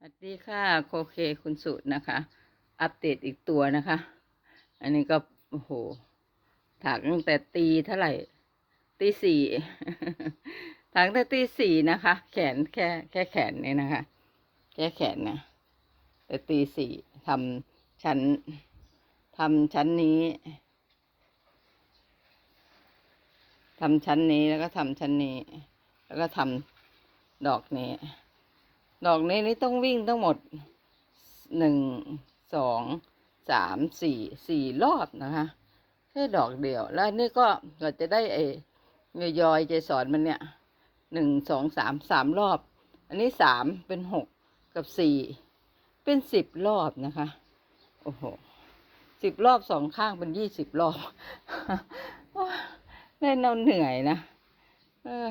สวัสดีค่ะโคเคคุณสุนะคะ อัปเดตอีกตัวนะคะ อันนี้ก็โอ้โหถักตั้งแต่ตีเท่าไหร่ ตีสี่ถักตั้งแต่ตีสี่นะคะ แขนแค่แค่แขนเนี่ยนะคะ แค่แขนนะแต่ตีสี่ทำชั้นทำชั้นนี้ทำชั้นนี้แล้วก็ทำชั้นนี้ แล้วก็ทำดอกนี้ ดอกนี้นี่ต้องวิ่งทั้งหมดหนึ่งสองสามสี่สี่รอบนะคะแค่ดอกเดียว แล้วนี่ก็เราจะได้ไอ้ยอยใจสอนมันเนี่ยหนึ่งสองสามสามรอบ อันนี้สามเป็นหกกับสี่เป็นสิบรอบนะคะ โอ้โหสิบรอบสองข้างเป็นยี่สิบรอบได้นอนเหนื่อยนะ เออ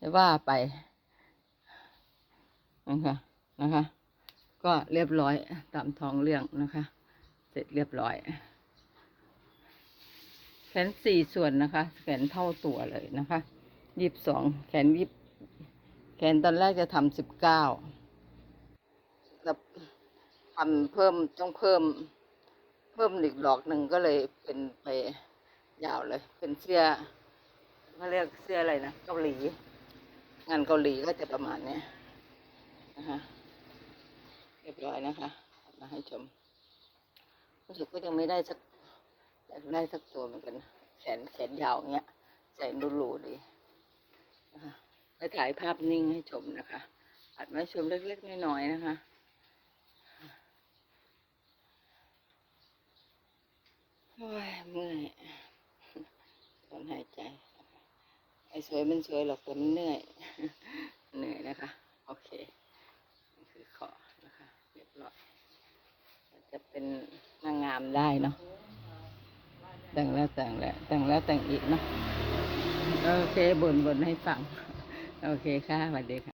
จะว่าไป นะคะนะคะ ก็เรียบร้อยตามท้องเรื่องนะคะ เสร็จเรียบร้อยแขนสี่ส่วนนะคะ แขนเท่าตัวเลยนะคะยีิบสองแขนยี่แขนตอนแรกจะทำสิบเก้าแต่ทำเพิ่มต้องเพิ่ม เพิ่มอีกดอกหนึ่งก็เลยเป็นไปยาวเลย เป็นเสื้อเขาเรียกเสื้ออะไรนะเกาหลี งานเกาหลีก็จะประมาณเนี้ย นะคะเรียบร้อยนะคะมาให้ชมรู้สึกก็ยังไม่ได้สักยากได้สักตัวเหมือนกันแขนแขนยาวอย่างเงี้ยใส่ดูหรูดีนะคะไปถ่ายภาพนิ่งให้ชมนะคะอัดมาให้ชมเล็กๆน้อยๆนะคะโอ้ยเมื่อยถอนหายใจไอ้สวยมันสวยหรอกแต่มันเหนื่อย เหนื่อยนะคะ โอเค นี่คือขอนะคะ เรียบร้อย จะเป็นนางงามได้เนาะแต่งแล้วแต่งแล้วแต่งแล้วแต่งอีกเนาะโอเคบ่นบ่นให้ฟัง โอเคค่ะสวัสดีค่ะ